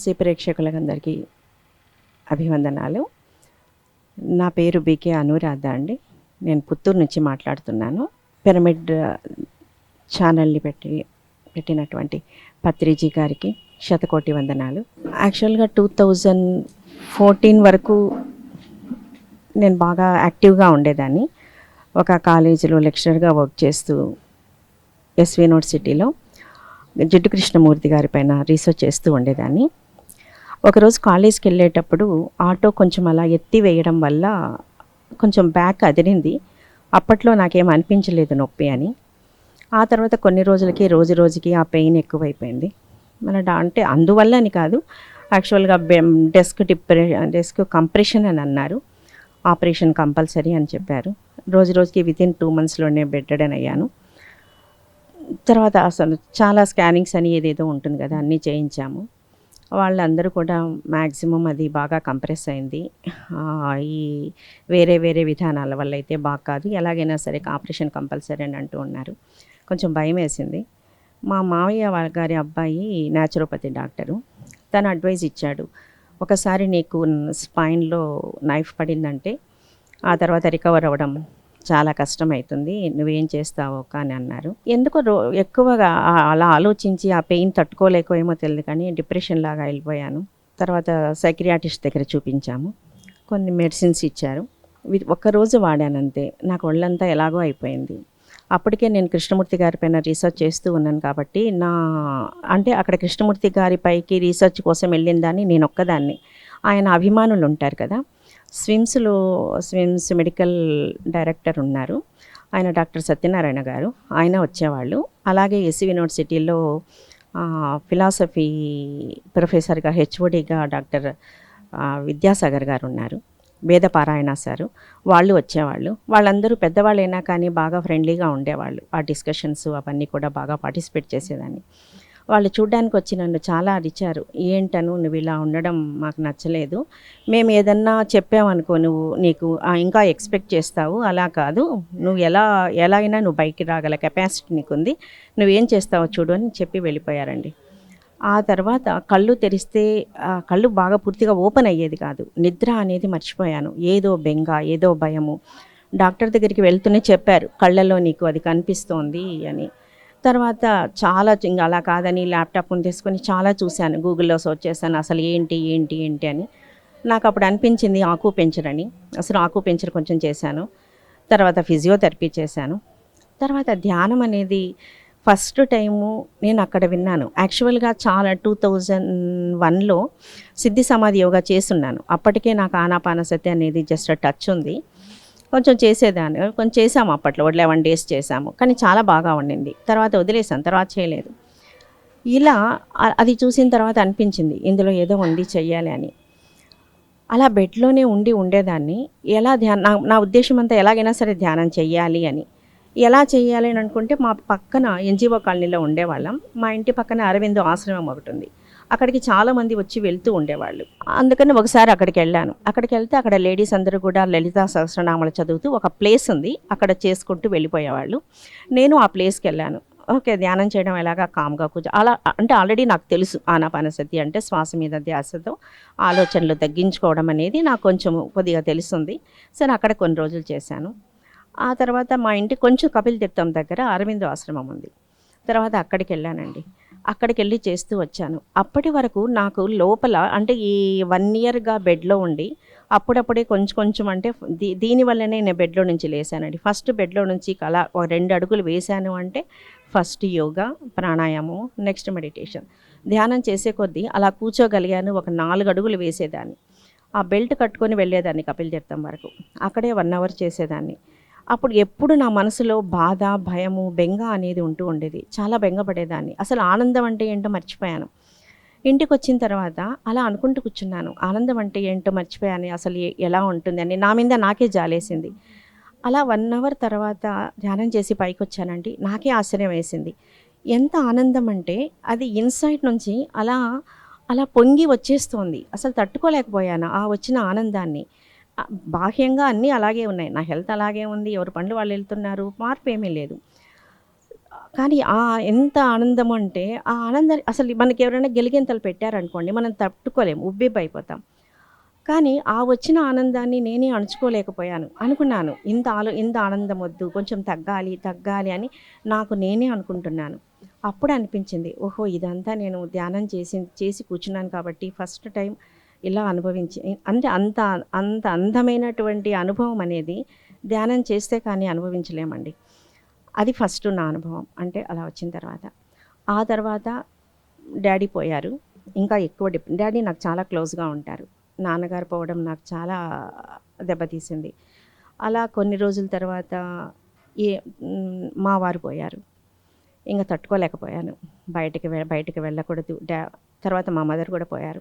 వంశీ ప్రేక్షకులందరికీ అభివందనాలు. నా పేరు బీకే అనురాధ అండి. నేను పుత్తూరు నుంచి మాట్లాడుతున్నాను. పిరమిడ్ ఛానల్ని పెట్టి పెట్టినటువంటి పత్రిజీ గారికి శతకోటి వందనాలు. యాక్చువల్గా టూ థౌజండ్ ఫోర్టీన్ వరకు నేను బాగా యాక్టివ్గా ఉండేదాన్ని. ఒక కాలేజీలో లెక్చరర్గా వర్క్ చేస్తూ ఎస్వి యూనివర్సిటీలో జిడ్డు కృష్ణమూర్తి గారి పైన రీసెర్చ్ చేస్తూ ఉండేదాన్ని. ఒకరోజు కాలేజ్కి వెళ్ళేటప్పుడు ఆటో కొంచెం అలా ఎత్తి వేయడం వల్ల కొంచెం బ్యాక్ అదిరింది. అప్పట్లో నాకేం అనిపించలేదు నొప్పి అని. ఆ తర్వాత కొన్ని రోజులకి రోజు రోజుకి ఆ పెయిన్ ఎక్కువైపోయింది. మన అంటే అందువల్ల అని కాదు. యాక్చువల్గా డెస్క్ డిప్రె డెస్క్ కంప్రెషన్ అని అన్నారు. ఆపరేషన్ కంపల్సరీ అని చెప్పారు. రోజు రోజుకి వితిన్ టూ మంత్స్లోనే బెడ్డెడన్ అయ్యాను. తర్వాత అసలు చాలా స్కానింగ్స్ అని ఏదేదో ఉంటుంది కదా అన్నీ చేయించాము. వాళ్ళందరూ కూడా మ్యాక్సిమం అది బాగా కంప్రెస్ అయింది. ఈ వేరే వేరే విధానాల వల్ల అయితే బాగా కాదు. ఎలాగైనా సరే ఆపరేషన్ కంపల్సరీ అని అంటూ ఉన్నారు. కొంచెం భయం వేసింది. మా మావయ్య వాళ్ళ గారి అబ్బాయి న్యాచురోపతి డాక్టరు. తను అడ్వైజ్ ఇచ్చాడు. ఒకసారి నీకు స్పైన్లో నైఫ్ పడిందంటే ఆ తర్వాత రికవర్ అవ్వడం చాలా కష్టమవుతుంది నువ్వేం చేస్తావో కానీ అన్నారు. ఎందుకో రో ఎక్కువగా అలా ఆలోచించి ఆ పెయిన్ తట్టుకోలేకో ఏమో తెలియదు కానీ డిప్రెషన్ లాగా వెళ్ళిపోయాను. తర్వాత సైక్రియాటిస్ట్ దగ్గర చూపించాము. కొన్ని మెడిసిన్స్ ఇచ్చారు. ఒక్కరోజు వాడానంతే నాకు ఒళ్ళంతా ఎలాగో అయిపోయింది. అప్పటికే నేను కృష్ణమూర్తి గారి పైన రీసెర్చ్ చేస్తూ ఉన్నాను కాబట్టి నా అంటే అక్కడ కృష్ణమూర్తి గారి పైకి రీసెర్చ్ కోసం వెళ్ళిందని నేను ఒక్కదాన్ని ఆయన అభిమానులు ఉంటారు కదా. స్విమ్స్లో స్విమ్స్ మెడికల్ డైరెక్టర్ ఉన్నారు. ఆయన డాక్టర్ సత్యనారాయణ గారు. ఆయన వచ్చేవాళ్ళు. అలాగే ఎస్సీ యూనివర్సిటీలో ఫిలాసఫీ ప్రొఫెసర్గా హెచ్ఓడిగా డాక్టర్ విద్యాసాగర్ గారు ఉన్నారు. వేద పారాయణ సారు. వాళ్ళు వచ్చేవాళ్ళు. వాళ్ళందరూ పెద్దవాళ్ళైనా కానీ బాగా ఫ్రెండ్లీగా ఉండేవాళ్ళు. ఆ డిస్కషన్స్ అవన్నీ కూడా బాగా పార్టిసిపేట్ చేసేదాన్ని. వాళ్ళు చూడ్డానికి వచ్చి నన్ను చాలా అరిచారు. ఏంటను నువ్వు ఇలా ఉండడం మాకు నచ్చలేదు. మేము ఏదన్నా చెప్పామనుకో నువ్వు నీకు ఇంకా ఎక్స్పెక్ట్ చేస్తావు. అలా కాదు. నువ్వు ఎలా ఎలా అయినా నువ్వు బయటికి రాగల కెపాసిటీ నీకు ఉంది నువ్వేం చేస్తావో చూడు అని చెప్పి వెళ్ళిపోయారండి. ఆ తర్వాత కళ్ళు తెరిస్తే ఆ కళ్ళు బాగా పూర్తిగా ఓపెన్ అయ్యేది కాదు. నిద్ర అనేది మర్చిపోయాను. ఏదో బెంగ ఏదో భయము. డాక్టర్ దగ్గరికి వెళ్తూనే చెప్పారు. కళ్ళలో నీకు అది కనిపిస్తోంది అని. తర్వాత చాలా ఇంకా అలా కాదని ల్యాప్టాప్ని తీసుకొని చాలా చూశాను. గూగుల్లో సర్చ్ చేశాను అసలు ఏంటి ఏంటి ఏంటి అని. నాకు అప్పుడు అనిపించింది ఆకు పెంచరని అసలు ఆకు పెంచర్ కొంచెం చేశాను. తర్వాత ఫిజియోథెరపీ చేశాను. తర్వాత ధ్యానం అనేది ఫస్ట్ టైము నేను అక్కడ విన్నాను. యాక్చువల్గా చాలా టూ థౌజండ్ వన్లో సిద్ధి సమాధి యోగా చేస్తున్నాను. అప్పటికే నాకు ఆనాపానసతి అనేది జస్ట్ టచ్ ఉంది. కొంచెం చేసేదాన్ని. కొంచెం చేసాము అప్పట్లో. లెవెన్ డేస్ చేసాము కానీ చాలా బాగా ఉండింది తర్వాత వదిలేసాను తర్వాత చేయలేదు. ఇలా అది చూసిన తర్వాత అనిపించింది. ఇందులో ఏదో ఉంది చెయ్యాలి అని. అలా బెడ్లోనే ఉండి ఉండేదాన్ని. ఎలా ధ్యానం నా నా ఉద్దేశం అంతా ఎలాగైనా సరే ధ్యానం చెయ్యాలి అని. ఎలా చేయాలి అని అనుకుంటే మా పక్కన ఎన్జిఓ కాలనీలో ఉండేవాళ్ళం. మా ఇంటి పక్కన అరవిందో ఆశ్రమం ఒకటి ఉంది. అక్కడికి చాలామంది వచ్చి వెళ్తూ ఉండేవాళ్ళు. అందుకని ఒకసారి అక్కడికి వెళ్ళాను. అక్కడికి వెళ్తే అక్కడ లేడీస్ అందరూ కూడా లలితా సహస్రనామాలు చదువుతూ ఒక ప్లేస్ ఉంది. అక్కడ చేసుకుంటూ వెళ్ళిపోయేవాళ్ళు. నేను ఆ ప్లేస్కి వెళ్ళాను. ఓకే ధ్యానం చేయడం ఎలాగా? కామ్గా కూర్చో అలా అంటే ఆల్రెడీ నాకు తెలుసు ఆనాపానసతి అంటే శ్వాస మీద ధ్యాసతో ఆలోచనలు తగ్గించుకోవడం అనేది నాకు కొంచెం కొద్దిగా తెలుస్తుంది సరే అక్కడ కొన్ని రోజులు చేశాను. ఆ తర్వాత మా ఇంటి కొంచెం కపిల్ తీర్థం దగ్గర అరవిందో ఆశ్రమం ఉంది. తర్వాత అక్కడికి వెళ్ళానండి. అక్కడికి వెళ్ళి చేస్తూ వచ్చాను. అప్పటి వరకు నాకు లోపల అంటే ఈ వన్ ఇయర్గా బెడ్లో ఉండి అప్పుడప్పుడే కొంచెం కొంచెం అంటే దీ దీనివల్లనే నేను బెడ్లో నుంచి లేసానండి ఫస్ట్ బెడ్లో నుంచి అలా ఒక రెండు అడుగులు వేశాను అంటే ఫస్ట్ యోగా ప్రాణాయామం నెక్స్ట్ మెడిటేషన్. ధ్యానం చేసే కొద్దీ అలా కూర్చోగలిగాను ఒక నాలుగు అడుగులు వేసేదాన్ని. ఆ బెల్ట్ కట్టుకొని వెళ్ళేదాన్ని కపిల్ తీర్థం వరకు. అక్కడే వన్ అవర్ చేసేదాన్ని. అప్పుడు ఎప్పుడు నా మనసులో బాధ భయము బెంగ అనేది ఉంటూ ఉండేది. చాలా బెంగపడేదాన్ని. అసలు ఆనందం అంటే ఏంటో మర్చిపోయాను. ఇంటికి వచ్చిన తర్వాత అలా అనుకుంటూ కూర్చున్నాను. ఆనందం అంటే ఏంటో మర్చిపోయాను. అసలు ఎలా ఉంటుంది అని నా మీద నాకే జాలేసింది. అలా వన్ అవర్ తర్వాత ధ్యానం చేసి పైకి వచ్చానండి నాకే ఆశ్చర్యం వేసింది. ఎంత ఆనందం అంటే అది ఇన్సైడ్ నుంచి అలా అలా పొంగి వచ్చేస్తోంది. అసలు తట్టుకోలేకపోయాను ఆ వచ్చిన ఆనందాన్ని. బాహ్యంగా అన్నీ అలాగే ఉన్నాయి. నా హెల్త్ అలాగే ఉంది ఎవరి పనులు వాళ్ళు వెళ్తున్నారు మార్పు ఏమీ లేదు. కానీ ఆ ఎంత ఆనందం అంటే ఆ ఆనందం అసలు మనకి ఎవరైనా గెలిగింతలు పెట్టారనుకోండి మనం తట్టుకోలేము ఉబ్బిపోయిపోతాం కానీ ఆ వచ్చిన ఆనందాన్ని నేనే అణుచుకోలేకపోయాను అనుకున్నాను. ఇంత ఆలో ఇంత ఆనందం వద్దు కొంచెం తగ్గాలి తగ్గాలి అని నాకు నేనే అనుకుంటున్నాను. అప్పుడు అనిపించింది ఓహో ఇదంతా నేను ధ్యానం చేసి చేసి కూర్చున్నాను కాబట్టి ఫస్ట్ టైం ఇలా అనుభవించి అంటే అంత అంత అందమైనటువంటి అనుభవం అనేది ధ్యానం చేస్తే కానీ అనుభవించలేమండి. అది ఫస్ట్ నా అనుభవం అంటే అలా వచ్చిన తర్వాత. ఆ తర్వాత డాడీ పోయారు. ఇంకా ఎక్కువ డిప్ డాడీ నాకు చాలా క్లోజ్గా ఉంటారు. నాన్నగారు పోవడం నాకు చాలా దెబ్బతీసింది. అలా కొన్ని రోజుల తర్వాత ఏ మా వారు పోయారు. ఇంకా తట్టుకోలేకపోయాను. బయటికి బయటికి వెళ్ళకూడదు. డా తర్వాత మా మదర్ కూడా పోయారు.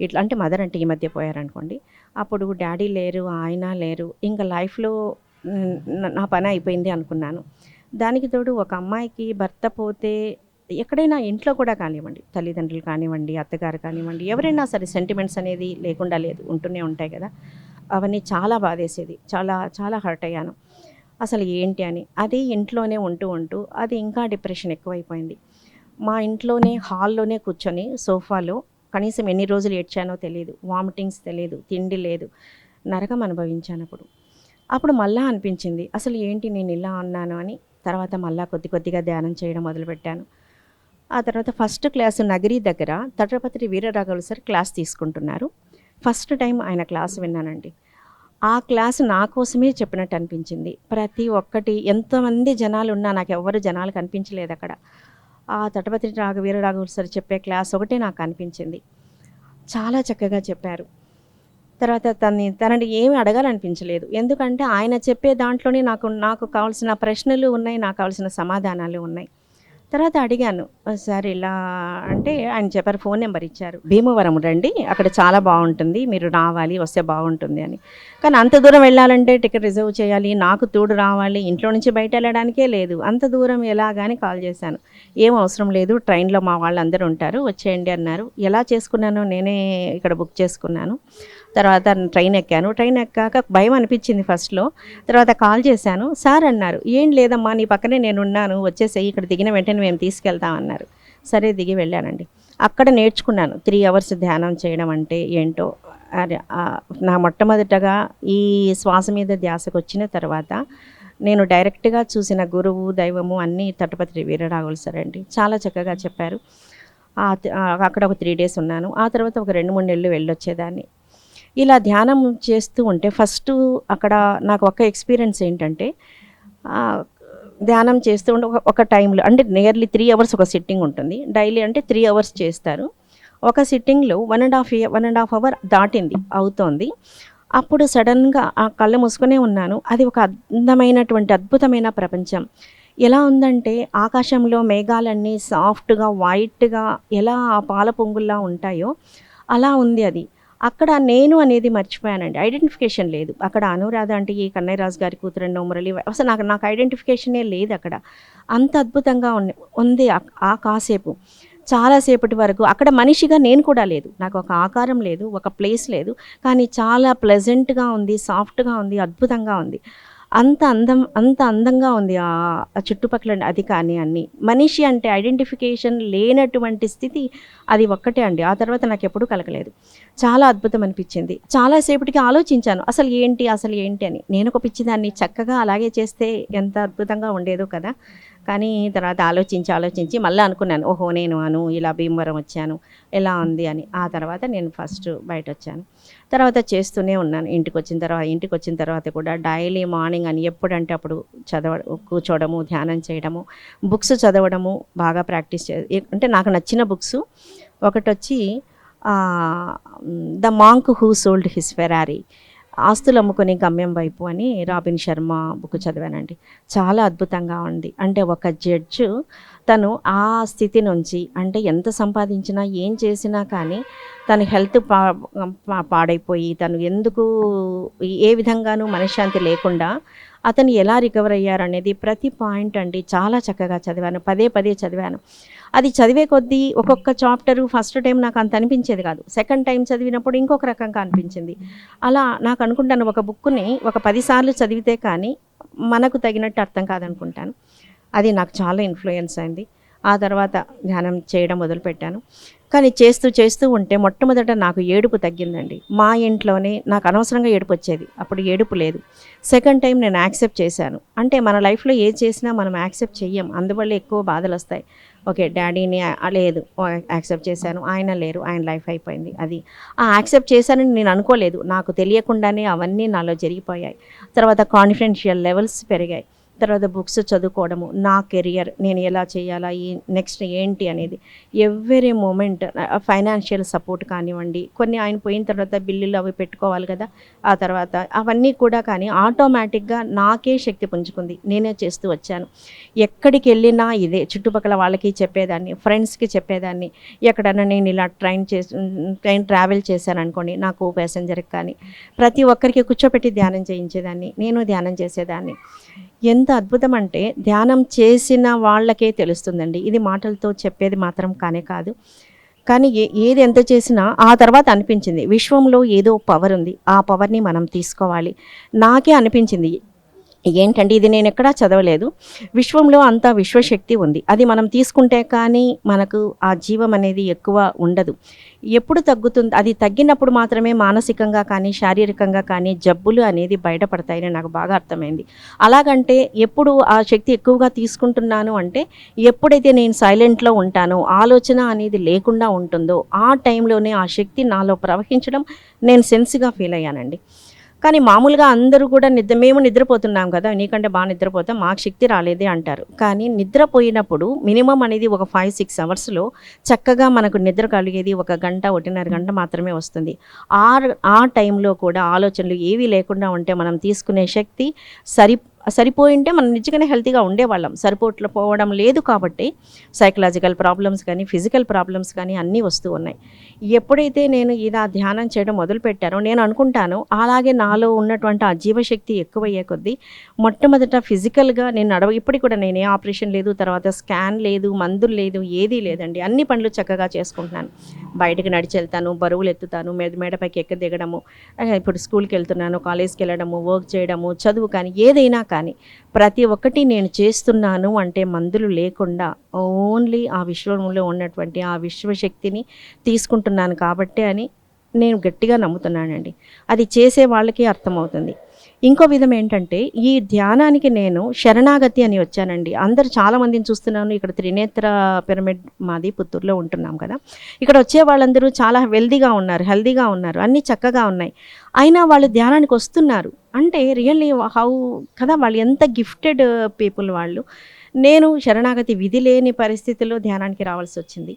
ఇట్లా అంటే మదర్ అంటే ఈ మధ్య పోయారు అనుకోండి అప్పుడు డాడీ లేరు ఆయన లేరు ఇంకా లైఫ్లో నా పని అయిపోయింది అనుకున్నాను. దానికి తోడు ఒక అమ్మాయికి భర్త పోతే ఎక్కడైనా ఇంట్లో కూడా కానివ్వండి తల్లిదండ్రులు కానివ్వండి అత్తగారు కానివ్వండి ఎవరైనా సరే సెంటిమెంట్స్ అనేది లేకుండా లేదు ఉంటూనే ఉంటాయి కదా. అవన్నీ చాలా బాధేసేది. చాలా చాలా హర్ట్ అయ్యాను. అసలు ఏంటి అని. అది ఇంట్లోనే ఉంటూ ఉంటూ అది ఇంకా డిప్రెషన్ ఎక్కువైపోయింది. మా ఇంట్లోనే హాల్లోనే కూర్చొని సోఫాలో కనీసం ఎన్ని రోజులు ఏడ్చానో తెలియదు వామిటింగ్స్ తెలియదు తిండి లేదు నరకం అనుభవించాను అప్పుడు. అప్పుడు మళ్ళా అనిపించింది అసలు ఏంటి నేను ఇలా అన్నాను అని. తర్వాత మళ్ళా కొద్ది కొద్దిగా ధ్యానం చేయడం మొదలుపెట్టాను. ఆ తర్వాత ఫస్ట్ క్లాస్ నగరి దగ్గర తటపత్రి వీరరాఘవులు సార్ క్లాస్ తీసుకుంటున్నారు. ఫస్ట్ టైం ఆయన క్లాస్ విన్నానండి. ఆ క్లాస్ నా కోసమే చెప్పినట్టు అనిపించింది. ప్రతి ఒక్కటి ఎంతమంది జనాలు ఉన్నా నాకు ఎవ్వరు జనాలు కనిపించలేదు అక్కడ. ఆ తటపతి రాఘ వీరరాఘవులు సార్ చెప్పే క్లాస్ ఒకటే నాకు అనిపించింది. చాలా చక్కగా చెప్పారు. తర్వాత తనని తనని ఏమి అడగాలనిపించలేదు. ఎందుకంటే ఆయన చెప్పే దాంట్లోనే నాకు నాకు కావాల్సిన ప్రశ్నలు ఉన్నాయి నాకు కావాల్సిన సమాధానాలు ఉన్నాయి. తర్వాత అడిగాను సార్ ఇలా అంటే ఆయన చెప్పారు ఫోన్ నెంబర్ ఇచ్చారు. భీమవరం రండి అక్కడ చాలా బాగుంటుంది మీరు రావాలి వస్తే బాగుంటుంది అని. కానీ అంత దూరం వెళ్ళాలంటే టికెట్ రిజర్వ్ చేయాలి నాకు తోడు రావాలి ఇంట్లో నుంచి బయట వెళ్ళడానికే లేదు. అంత దూరం ఎలాగని కాల్ చేశాను. ఏం అవసరం లేదు ట్రైన్లో మా వాళ్ళందరూ ఉంటారు వచ్చేయండి అన్నారు. ఎలా చేసుకున్నానో నేనే ఇక్కడ బుక్ చేసుకున్నాను. తర్వాత ట్రైన్ ఎక్కాను. ట్రైన్ ఎక్కాక భయం అనిపించింది ఫస్ట్లో తర్వాత కాల్ చేశాను. సార్ అన్నారు. ఏం లేదమ్మా నీ పక్కనే నేను ఉన్నాను వచ్చేసేయి ఇక్కడ దిగిన వెంటనే మేము తీసుకెళ్తామన్నారు సరే దిగి వెళ్ళానండి. అక్కడ నేర్చుకున్నాను. త్రీ అవర్స్ ధ్యానం చేయడం అంటే ఏంటో? అరే, నా మొట్టమొదటగా ఈ శ్వాస మీద ధ్యాసకు వచ్చిన తర్వాత నేను డైరెక్ట్గా చూసిన గురువు దైవము అన్నీ తటపతి వీరరాఘులు సార్ అండి. చాలా చక్కగా చెప్పారు. అక్కడ ఒక త్రీ డేస్ ఉన్నాను. ఆ తర్వాత ఒక రెండు మూడు నెలలు వెళ్ళొచ్చేదాన్ని. ఇలా ధ్యానం చేస్తూ ఉంటే ఫస్ట్ అక్కడ నాకు ఒక ఎక్స్పీరియన్స్ ఏంటంటే ధ్యానం చేస్తూ ఉంటే ఒక- ఒక టైంలో అంటే నియర్లీ త్రీ అవర్స్ ఒక సిట్టింగ్ ఉంటుంది. డైలీ అంటే త్రీ అవర్స్ చేస్తారు. ఒక సిట్టింగ్లో one and half year one and half hour దాటింది అవుతోంది. అప్పుడు సడన్గా ఆ కళ్ళు మూసుకునే ఉన్నాను. అది ఒక అందమైనటువంటి అద్భుతమైన ప్రపంచం. ఎలా ఉందంటే ఆకాశంలో మేఘాలన్నీ సాఫ్ట్గా వైట్గా ఎలా ఆ పాల పొంగుల్లా ఉంటాయో అలా ఉంది అది. అక్కడ నేను అనేది మర్చిపోయానండి. ఐడెంటిఫికేషన్ లేదు. అక్కడ అనురాధ అంటే ఈ కన్నయ్యరాజు గారి కూతురండి మురళి అసలు నాకు నాకు ఐడెంటిఫికేషనే లేదు అక్కడ. అంత అద్భుతంగా ఉంది ఉంది ఆ కాసేపు. చాలాసేపటి వరకు అక్కడ మనిషిగా నేను కూడా లేదు. నాకు ఒక ఆకారం లేదు ఒక ప్లేస్ లేదు. కానీ చాలా ప్లెజెంట్గా ఉంది సాఫ్ట్గా ఉంది అద్భుతంగా ఉంది. అంత అందం అంత అందంగా ఉంది ఆ చుట్టుపక్కల అది కానీ అన్ని. మనిషి అంటే ఐడెంటిఫికేషన్ లేనటువంటి స్థితి అది ఒక్కటే అండి. ఆ తర్వాత నాకు ఎప్పుడూ కలగలేదు. చాలా అద్భుతం అనిపించింది. చాలాసేపటికి ఆలోచించాను. అసలు ఏంటి అసలు ఏంటి అని. నేను ఒక పిచ్చిదాన్ని చక్కగా అలాగే చేస్తే ఎంత అద్భుతంగా ఉండేదో కదా. కానీ తర్వాత ఆలోచించి ఆలోచించి మళ్ళీ అనుకున్నాను ఓహో నేను అను ఇలా భీమవరం వచ్చాను ఎలా ఉంది అని. ఆ తర్వాత నేను ఫస్ట్ బయట వచ్చాను తర్వాత చేస్తూనే ఉన్నాను ఇంటికి వచ్చిన తర్వాత ఇంటికి వచ్చిన తర్వాత కూడా డైలీ మార్నింగ్ అని ఎప్పుడంటే అప్పుడు చదవ కూర్చోవడము ధ్యానం చేయడము బుక్స్ చదవడము బాగా ప్రాక్టీస్ చే అంటే నాకు నచ్చిన బుక్స్ ఒకటి వచ్చి the monk who sold his Ferrari. ఆస్తులు అమ్ముకునే గమ్యం వైపు అని రాబిన్ శర్మ బుక్ చదివానండి. చాలా అద్భుతంగా ఉంది. అంటే ఒక జడ్జు తను ఆ స్థితి నుంచి అంటే ఎంత సంపాదించినా ఏం చేసినా కానీ తన హెల్త్ పా పా- పాడైపోయి తను ఎందుకు ఏ విధంగానూ మనశ్శాంతి లేకుండా అతను ఎలా రికవర్ అయ్యారనేది ప్రతి పాయింట్ అండి చాలా చక్కగా చదివాను. పదే పదే చదివాను. అది చదివే కొద్దీ ఒక్కొక్క చాప్టరు ఫస్ట్ టైం నాకు అంత అనిపించేది కాదు. సెకండ్ టైం చదివినప్పుడు ఇంకొక రకంగా అనిపించింది. అలా నాకు అనుకుంటాను ఒక బుక్ని ఒక పదిసార్లు చదివితే కానీ మనకు తగినట్టు అర్థం కాదనుకుంటాను. అది నాకు చాలా ఇన్ఫ్లుయెన్స్ అయింది. ఆ తర్వాత ధ్యానం చేయడం మొదలుపెట్టాను. కానీ చేస్తూ చేస్తూ ఉంటే మొట్టమొదట నాకు ఏడుపు తగ్గిందండి. మా ఇంట్లోనే నాకు అనవసరంగా ఏడుపు వచ్చేది. అప్పుడు ఏడుపు లేదు. సెకండ్ టైం నేను యాక్సెప్ట్ చేశాను. అంటే మన లైఫ్లో ఏ చేసినా మనం యాక్సెప్ట్ చెయ్యం. అందువల్ల ఎక్కువ బాధలు వస్తాయి. ఓకే డాడీని లేదు యాక్సెప్ట్ చేశాను ఆయన లేరు ఆయన లైఫ్ అయిపోయింది అది. ఆ యాక్సెప్ట్ చేశానని నేను అనుకోలేదు నాకు తెలియకుండానే అవన్నీ నాలో జరిగిపోయాయి. తర్వాత కాన్ఫిడెన్షియల్ లెవెల్స్ పెరిగాయి. తర్వాత బుక్స్ చదువుకోవడము నా కెరియర్ నేను ఎలా చేయాలా ఈ నెక్స్ట్ ఏంటి అనేది. ఎవ్రీ మూమెంట్ ఫైనాన్షియల్ సపోర్ట్ కానివ్వండి కొన్ని ఆయన పోయిన తర్వాత బిల్లులు అవి పెట్టుకోవాలి కదా ఆ తర్వాత అవన్నీ కూడా కానీ ఆటోమేటిక్గా నాకే శక్తి పుంజుకుంది. నేనే చేస్తూ వచ్చాను. ఎక్కడికి వెళ్ళినా ఇదే చుట్టుపక్కల వాళ్ళకి చెప్పేదాన్ని ఫ్రెండ్స్కి చెప్పేదాన్ని. ఎక్కడన్నా నేను ఇలా ట్రైన్ చేసి ట్రైన్ ట్రావెల్ చేశాను అనుకోండి నాకు ప్యాసెంజర్కి కానీ ప్రతి ఒక్కరికి కూర్చోపెట్టి ధ్యానం చేయించేదాన్ని నేను ధ్యానం చేసేదాన్ని. ఎంత అద్భుతం అంటే ధ్యానం చేసిన వాళ్ళకే తెలుస్తుందండి. ఇది మాటలతో చెప్పేది మాత్రం కానే కాదు. కానీ ఏది ఎంత చేసినా ఆ తర్వాత అనిపించింది. విశ్వంలో ఏదో పవర్ ఉంది. ఆ పవర్ని మనం తీసుకోవాలి. నాకే అనిపించింది. ఏంటంటే ఇది నేను ఎక్కడా చదవలేదు. విశ్వంలో అంతా విశ్వశక్తి ఉంది. అది మనం తీసుకుంటే కానీ మనకు ఆ జీవం అనేది ఎక్కువ ఉండదు. ఎప్పుడు తగ్గుతుంది? అది తగ్గినప్పుడు మాత్రమే మానసికంగా కానీ శారీరకంగా కానీ జబ్బులు అనేది బయటపడతాయని నాకు బాగా అర్థమైంది. అలాగంటే ఎప్పుడు ఆ శక్తి ఎక్కువగా తీసుకుంటున్నాను అంటే ఎప్పుడైతే నేను సైలెంట్లో ఉంటానో ఆలోచన అనేది లేకుండా ఉంటుందో ఆ టైంలోనే ఆ శక్తి నాలో ప్రవహించడం నేను సెన్స్గా ఫీల్ అయ్యానండి. కానీ మామూలుగా అందరూ కూడా నిద్ర మేము నిద్రపోతున్నాం కదా నీకంటే బాగా నిద్రపోతాం మాకు శక్తి రాలేదే అంటారు. కానీ నిద్రపోయినప్పుడు మినిమం అనేది ఒక ఫైవ్ సిక్స్ అవర్స్లో చక్కగా మనకు నిద్ర కలిగేది ఒక గంట ఒకటిన్నర గంట మాత్రమే వస్తుంది. ఆ ఆ టైంలో కూడా ఆలోచనలు ఏవీ లేకుండా ఉంటే మనం తీసుకునే శక్తి సరి సరిపోయింటే మనం నిజంగానే హెల్తీగా ఉండేవాళ్ళం. సరిపోట్లు పోవడం లేదు కాబట్టి సైకలాజికల్ ప్రాబ్లమ్స్ కానీ ఫిజికల్ ప్రాబ్లమ్స్ కానీ అన్నీ వస్తూ ఉన్నాయి. ఎప్పుడైతే నేను ఇలా ధ్యానం చేయడం మొదలుపెట్టానో నేను అనుకుంటాను అలాగే నాలో ఉన్నటువంటి ఆ జీవశక్తి ఎక్కువయ్యే కొద్దీ మొట్టమొదట ఫిజికల్గా నేను నడవ ఇప్పటికి కూడా నేను ఏ ఆపరేషన్ లేదు తర్వాత స్కాన్ లేదు మందులు లేదు ఏదీ లేదండి. అన్ని పనులు చక్కగా చేసుకుంటున్నాను. బయటకు నడిచి వెళ్తాను బరువులు ఎత్తుతాను మేడ మేడపైకి ఎక్క దిగడము ఇప్పుడు స్కూల్కి వెళ్తున్నాను కాలేజ్కి వెళ్ళడము వర్క్ చేయడము చదువు కానీ ఏదైనా కానీ ప్రతి ఒక్కటి నేను చేస్తున్నాను అంటే మందులు లేకుండా ఓన్లీ ఆ విశ్వంలో ఉన్నటువంటి ఆ విశ్వశక్తిని తీసుకుంటున్నాను కాబట్టే అని నేను గట్టిగా నమ్ముతున్నానండి. అది చేసే వాళ్ళకి అర్థమవుతుంది. ఇంకో విధం ఏంటంటే ఈ ధ్యానానికి నేను శరణాగతి అని వచ్చానండి. అందరు చాలామందిని చూస్తున్నాను. ఇక్కడ త్రినేత్ర పిరమిడ్ మాది పుత్తూరులో ఉంటున్నాం కదా. ఇక్కడ వచ్చే వాళ్ళందరూ చాలా వెల్దీగా ఉన్నారు హెల్దీగా ఉన్నారు అన్నీ చక్కగా ఉన్నాయి. అయినా వాళ్ళు ధ్యానానికి వస్తున్నారు. అంటే రియల్లీ హౌ కదా వాళ్ళు ఎంత గిఫ్టెడ్ పీపుల్ వాళ్ళు. నేను శరణాగతి విధి లేని పరిస్థితిలో ధ్యానానికి రావాల్సి వచ్చింది.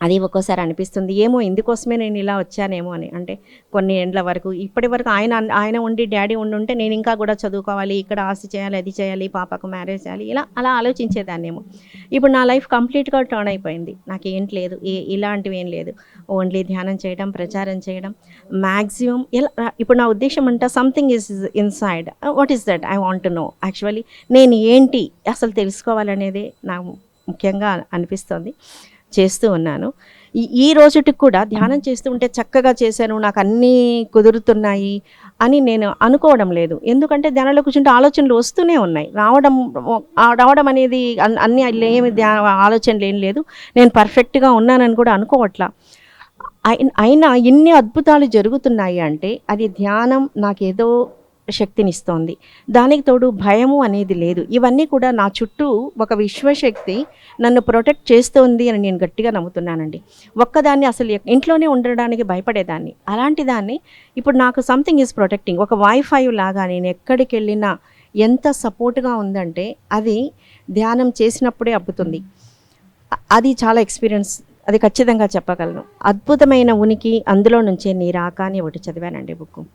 అది ఒక్కోసారి అనిపిస్తుంది ఏమో ఇందుకోసమే నేను ఇలా వచ్చానేమో అని. అంటే కొన్ని ఏండ్ల వరకు ఇప్పటి వరకు ఆయన ఆయన ఉండి డాడీ ఉండి ఉంటే నేను ఇంకా కూడా చదువుకోవాలి ఇక్కడ ఆస్తి చేయాలి అది చేయాలి పాపకు మ్యారేజ్ చేయాలి ఇలా అలా ఆలోచించేదాన్నేమో. ఇప్పుడు నా లైఫ్ కంప్లీట్గా టర్న్ అయిపోయింది. నాకు ఏంటి లేదు ఏ ఇలాంటివి ఏం లేదు. ఓన్లీ ధ్యానం చేయడం ప్రచారం చేయడం మ్యాక్సిమం ఎలా ఇప్పుడు నా ఉద్దేశం అంటే something is inside what is that I want to know actually నేను ఏంటి అసలు తెలుసుకోవాలనేదే నాకు ముఖ్యంగా అనిపిస్తుంది. చేస్తూ ఉన్నాను. ఈ ఈ రోజుటికి కూడా ధ్యానం చేస్తూ ఉంటే చక్కగా చేశాను నాకు అన్నీ కుదురుతున్నాయి అని నేను అనుకోవడం లేదు. ఎందుకంటే ధ్యానంలో కూర్చుంటే ఆలోచనలు వస్తూనే ఉన్నాయి. రావడం రావడం అనేది అన్ని ఏమి ధ్యా ఆలోచనలు ఏం లేదు. నేను పర్ఫెక్ట్గా ఉన్నానని కూడా అనుకోవట్లా. అయినా ఇన్ని అద్భుతాలు జరుగుతున్నాయి అంటే అది ధ్యానం నాకేదో శక్తినిస్తోంది. దానికి తోడు భయము అనేది లేదు. ఇవన్నీ కూడా నా చుట్టూ ఒక విశ్వశక్తి నన్ను ప్రొటెక్ట్ చేస్తోంది అని నేను గట్టిగా నమ్ముతున్నానండి. ఒక్కదాన్ని అసలు ఇంట్లోనే ఉండడానికి భయపడేదాన్ని. అలాంటి దాన్ని ఇప్పుడు నాకు సంథింగ్ ఈజ్ ప్రొటెక్టింగ్ ఒక వైఫై లాగా నేను ఎక్కడికి వెళ్ళినా ఎంత సపోర్ట్గా ఉందంటే అది ధ్యానం చేసినప్పుడే అబ్బుతుంది. అది చాలా ఎక్స్పీరియన్స్ అది ఖచ్చితంగా చెప్పగలను. అద్భుతమైన ఉనికి అందులో నుంచే నీ రాక అని ఒకటి చదివానండి బుక్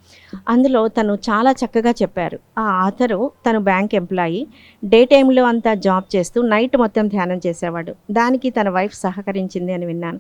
అందులో తను చాలా చక్కగా చెప్పారు. ఆ ఆథరు తను బ్యాంక్ ఎంప్లాయీ డే టైంలో అంతా జాబ్ చేస్తూ నైట్ మొత్తం ధ్యానం చేసేవాడు. దానికి తన వైఫ్ సహకరించింది అని విన్నాను.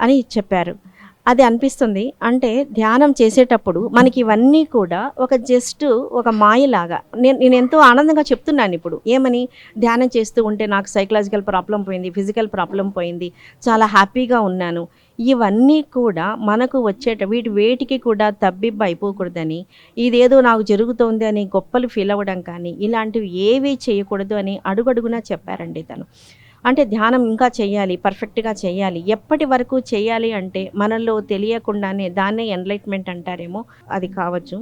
అని చెప్పారు. అది అనిపిస్తుంది. అంటే ధ్యానం చేసేటప్పుడు మనకి ఇవన్నీ కూడా ఒక జస్ట్ ఒక మాయలాగా. నేను నేను ఎంతో ఆనందంగా చెప్తున్నాను ఇప్పుడు. ఏమని? ధ్యానం చేస్తూ ఉంటే నాకు సైకలాజికల్ ప్రాబ్లం పోయింది ఫిజికల్ ప్రాబ్లం పోయింది చాలా హ్యాపీగా ఉన్నాను. ఇవన్నీ కూడా మనకు వచ్చేట వీటి వేటికి కూడా తబ్బిబ్బు అయిపోకూడదని ఇదేదో నాకు జరుగుతోంది అని గొప్పలు ఫీల్ అవ్వడం కానీ ఇలాంటివి ఏవి చేయకూడదు అని అడుగడుగునా చెప్పారండి తను. అంటే ధ్యానం ఇంకా చేయాలి పర్ఫెక్ట్గా చేయాలి. ఎప్పటి వరకు చేయాలి అంటే మనలో తెలియకుండానే దాన్నే ఎన్లైట్మెంట్ అంటారేమో అది కావచ్చు.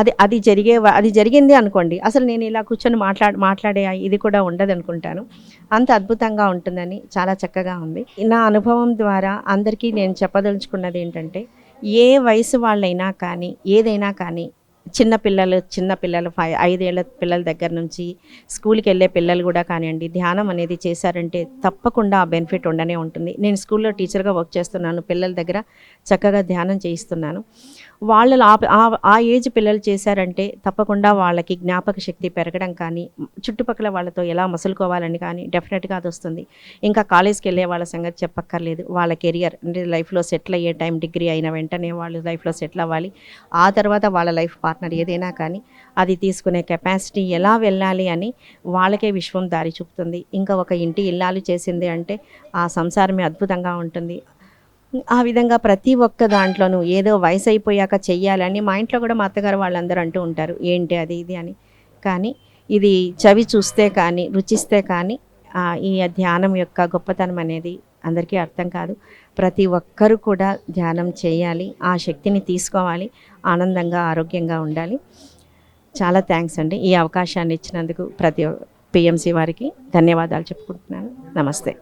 అది అది జరిగే అది జరిగింది అనుకోండి. అసలు నేను ఇలా కూర్చొని మాట్లాడ మాట్లాడే ఇది కూడా ఉండదు అనుకుంటాను. అంత అద్భుతంగా ఉంటుందని చాలా చక్కగా ఉంది. నా అనుభవం ద్వారా అందరికీ నేను చెప్పదలుచుకున్నది ఏంటంటే ఏ వయసు వాళ్ళైనా కానీ ఏదైనా కానీ చిన్న పిల్లలు చిన్న పిల్లలు ఫైవ్ ఐదేళ్ళ పిల్లల దగ్గర నుంచి స్కూల్కి వెళ్ళే పిల్లలు కూడా కానివ్వండి ధ్యానం అనేది చేశారంటే తప్పకుండా ఆ బెనిఫిట్ ఉండనే ఉంటుంది. నేను స్కూల్లో టీచర్గా వర్క్ చేస్తున్నాను పిల్లల దగ్గర చక్కగా ధ్యానం చేయిస్తున్నాను. వాళ్ళలో ఆ ఆ- ఆ ఏజ్ పిల్లలు చేశారంటే తప్పకుండా వాళ్ళకి జ్ఞాపక శక్తి పెరగడం కానీ చుట్టుపక్కల వాళ్ళతో ఎలా మసులుకోవాలని కానీ డెఫినెట్గా అది వస్తుంది. ఇంకా కాలేజ్కి వెళ్ళే వాళ్ళ సంగతి చెప్పక్కర్లేదు. వాళ్ళ కెరియర్ అంటే లైఫ్లో సెటిల్ అయ్యే టైం డిగ్రీ అయిన వెంటనే వాళ్ళు లైఫ్లో సెటిల్ అవ్వాలి. ఆ తర్వాత వాళ్ళ లైఫ్ పార్ట్నర్ ఏదైనా కానీ అది తీసుకునే కెపాసిటీ ఎలా వెళ్ళాలి అని వాళ్ళకే విశ్వం దారి చూపుతుంది. ఇంకా ఒక ఇంటి ఇల్లాలు చేసింది అంటే ఆ సంసారమే అద్భుతంగా ఉంటుంది. ఆ విధంగా ప్రతి ఒక్క దాంట్లోనూ ఏదో వయసు అయిపోయాక చెయ్యాలని మా ఇంట్లో కూడా మా అత్తగారు వాళ్ళందరూ అంటూ ఉంటారు. ఏంటి అది ఇది అని. కానీ ఇది చవి చూస్తే కానీ రుచిస్తే కానీ ఈ ధ్యానం యొక్క గొప్పతనం అనేది అందరికీ అర్థం కాదు. ప్రతి ఒక్కరూ కూడా ధ్యానం చేయాలి ఆ శక్తిని తీసుకోవాలి ఆనందంగా ఆరోగ్యంగా ఉండాలి. చాలా థ్యాంక్స్ అండి ఈ అవకాశాన్ని ఇచ్చినందుకు ప్రతి పిఎంసి వారికి ధన్యవాదాలు చెప్పుకుంటున్నాను. నమస్తే.